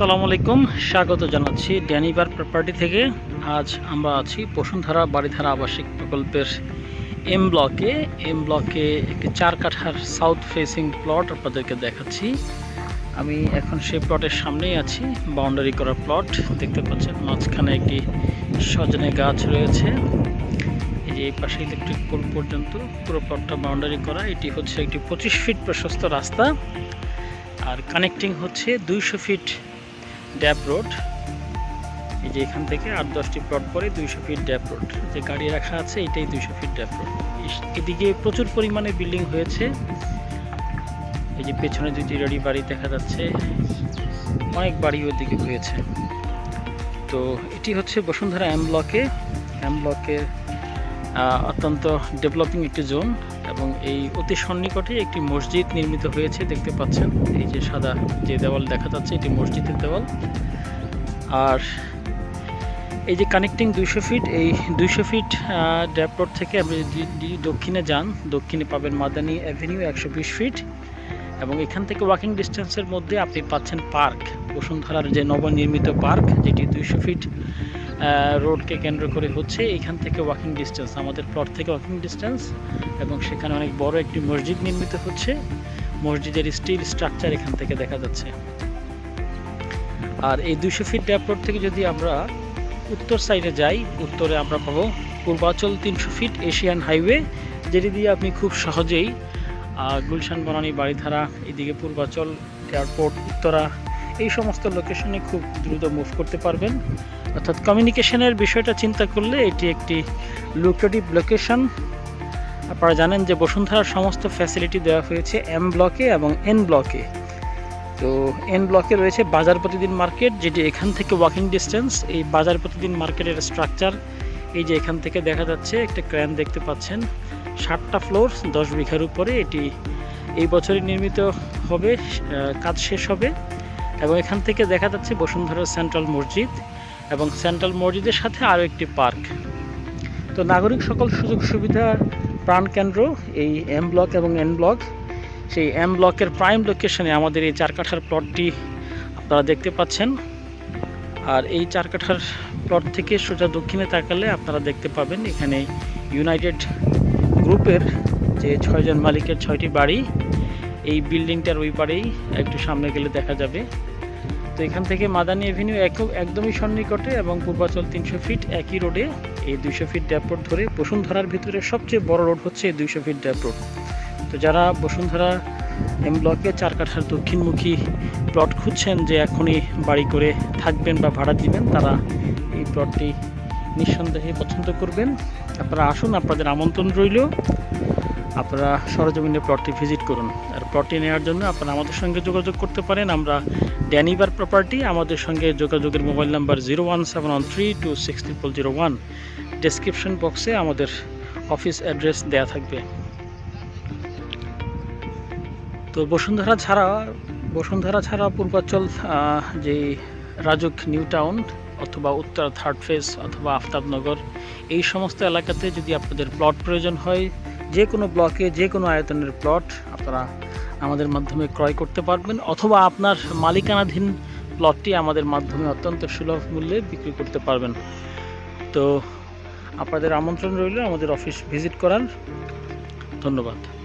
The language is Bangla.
আসসালামু আলাইকুম। স্বাগত জানাচ্ছি ড্যানিবার প্রপার্টি থেকে। আজ আমরা আছি বসুন্ধরা বাড়িধারা আবাসিক প্রকল্পের এম ব্লকে এম ব্লকে একটি চার কাঠার সাউথ ফেসিং প্লট আপনাদেরকে দেখাচ্ছি। আমি এখন সেই প্লটের সামনেই আছি বাউন্ডারি করা প্লট দেখতে পাচ্ছেন, মাঝখানে একটি সজনে গাছ রয়েছে। এই যে এই পাশে ইলেকট্রিক পোল পর্যন্ত পুরো প্লটটা বাউন্ডারি করা। এটি হচ্ছে একটি পঁচিশ ফিট প্রশস্ত রাস্তা। আর কানেক্টিং হচ্ছে দুইশো ফিট ড্যাপ রোড। এই যে এখান থেকে আট দশটি প্লট পরে দুইশো ফিট ড্যাপ রোড যে গাড়ি রাখা আছে এটাই দুইশো ফিট ড্যাপ রোড এদিকে প্রচুর পরিমাণে বিল্ডিং হয়েছে। এই যে পেছনে দুটি রেডি বাড়ি দেখা যাচ্ছে। অনেক বাড়ি ওদিকে হয়েছে। তো এটি হচ্ছে বসুন্ধরা এম ব্লকে ব্লকের আহ, অত্যন্ত ডেভেলপিং একটি জোন এবং এই অতি সন্নিকটে একটি মসজিদ নির্মিত হয়েছে, দেখতে পাচ্ছেন। এই যে সাদা যে দেওয়াল দেখা যাচ্ছে, এটি মসজিদের দেওয়াল। আর এই যে কানেক্টিং দুইশো ফিট এই দুইশো ফিট ড্যাপ রোড থেকে আপনি দক্ষিণে যান। দক্ষিণে পাবেন মাদানি অ্যাভিনিউ একশো বিশ ফিট এবং এখান থেকে ওয়াকিং ডিস্টেন্সের মধ্যে আপনি পাচ্ছেন পার্ক বসুন্ধরার যে নবনির্মিত পার্ক যেটি দুইশো ফিট রোডকে কেন্দ্র করে হচ্ছে এখান থেকে ওয়াকিং ডিস্টেন্স আমাদের প্লট থেকে ওয়াকিং ডিস্টেন্স এবং সেখানে অনেক বড় একটি মসজিদ নির্মিত হচ্ছে। মসজিদের স্টিল স্ট্রাকচার এখান থেকে দেখা যাচ্ছে। আর এই দুশো ফিট ড্যাপ রোড থেকে যদি আমরা উত্তর সাইডে যাই, উত্তরে আমরা পাবো পূর্বাচল তিনশো ফিট এশিয়ান হাইওয়ে যেটি দিয়ে আপনি খুব সহজেই গুলশান, বনানী বাড়িধারা এদিকে পূর্বাচল এয়ারপোর্ট উত্তরা, এই সমস্ত লোকেশনে খুব দ্রুত মুভ করতে পারবেন। অর্থাৎ কমিউনিকেশনের বিষয়টা চিন্তা করলে এটি একটি লুক্রেটিভ লোকেশন আপনারা জানেন যে বসুন্ধরার সমস্ত ফ্যাসিলিটি দেওয়া হয়েছে এম ব্লকে এবং এন ব্লকে তো এন ব্লকে রয়েছে বাজার প্রতিদিন মার্কেট যেটি এখান থেকে ওয়াকিং ডিস্টেন্স এই বাজার প্রতিদিন মার্কেটের স্ট্রাকচার এই যে এখান থেকে দেখা যাচ্ছে একটা ক্র্যান দেখতে পাচ্ছেন, ষাটটা ফ্লোর দশ বিঘার উপরে এটি এই বছরই নির্মিত হবে কাজ শেষ হবে। এবং এখান থেকে দেখা যাচ্ছে বসুন্ধরা সেন্ট্রাল মসজিদ। এবং সেন্ট্রাল মসজিদের সাথে আরও একটি পার্ক। তো নাগরিক সকল সুযোগ সুবিধা প্রাণকেন্দ্র এই এম ব্লক এবং এন ব্লক সেই এম ব্লকের প্রাইম লোকেশনে আমাদের এই চার কাঠার প্লটটি আপনারা দেখতে পাচ্ছেন। আর এই চার কাঠার প্লট থেকে সোজা দক্ষিণে তাকালে আপনারা দেখতে পাবেন এখানে ইউনাইটেড গ্রুপের যে ছয়জন মালিকের ছয়টি বাড়ি, এই বিল্ডিংটার ওই পারেই একটু সামনে গেলে দেখা যাবে। তো এখান থেকে মাদানী এভিনিউ এক- একদমই সন্নিকটে এবং পূর্বাচল তিনশো ফিট একই রোডে। এই দুইশো ফিট ড্যাপ রোড ধরে বসুন্ধরার ভিতরে সবচেয়ে বড় রোড হচ্ছে এই দুইশো ফিট ড্যাপ রোড। তো যারা বসুন্ধরা এম ব্লকে চার কাঠার দক্ষিণমুখী প্লট খুঁজছেন যে এখনই বাড়ি করে থাকবেন বা ভাড়া দিবেন, তারা এই প্লটটি নিঃসন্দেহে পছন্দ করবেন। আপনারা আসুন, আপনাদের আমন্ত্রণ রইল। আপনারা সরজমিনে প্লটটি ভিজিট করুন। আর প্লটটি নেওয়ার জন্য আপনারা আমাদের সঙ্গে যোগাযোগ করতে পারেন। আমরা ড্যানিবার প্রপার্টি আমাদের সঙ্গে যোগাযোগের mobile number zero one seven one three two six triple zero one description বক্সে আমাদের অফিস অ্যাড্রেস দেয়া থাকবে। তো বসুন্ধরা ছাড়া বসুন্ধরা ছাড়া পূর্বাচল আহ, যে রাজুক নিউ টাউন অথবা উত্তর থার্ড ফেজ অথবা আফতাবনগর এই সমস্ত এলাকাতে যদি আপনাদের প্লট প্রয়োজন হয় যে কোনো ব্লকে, যে কোনো আয়তনের প্লট আপনারা আমাদের মাধ্যমে ক্রয় করতে পারবেন, অথবা আপনার মালিকানাধীন প্লটটি আমাদের মাধ্যমে অত্যন্ত সুলভ মূল্যে বিক্রি করতে পারবেন। তো আপনাদের আমন্ত্রণ রইল আমাদের অফিস ভিজিট করার। ধন্যবাদ।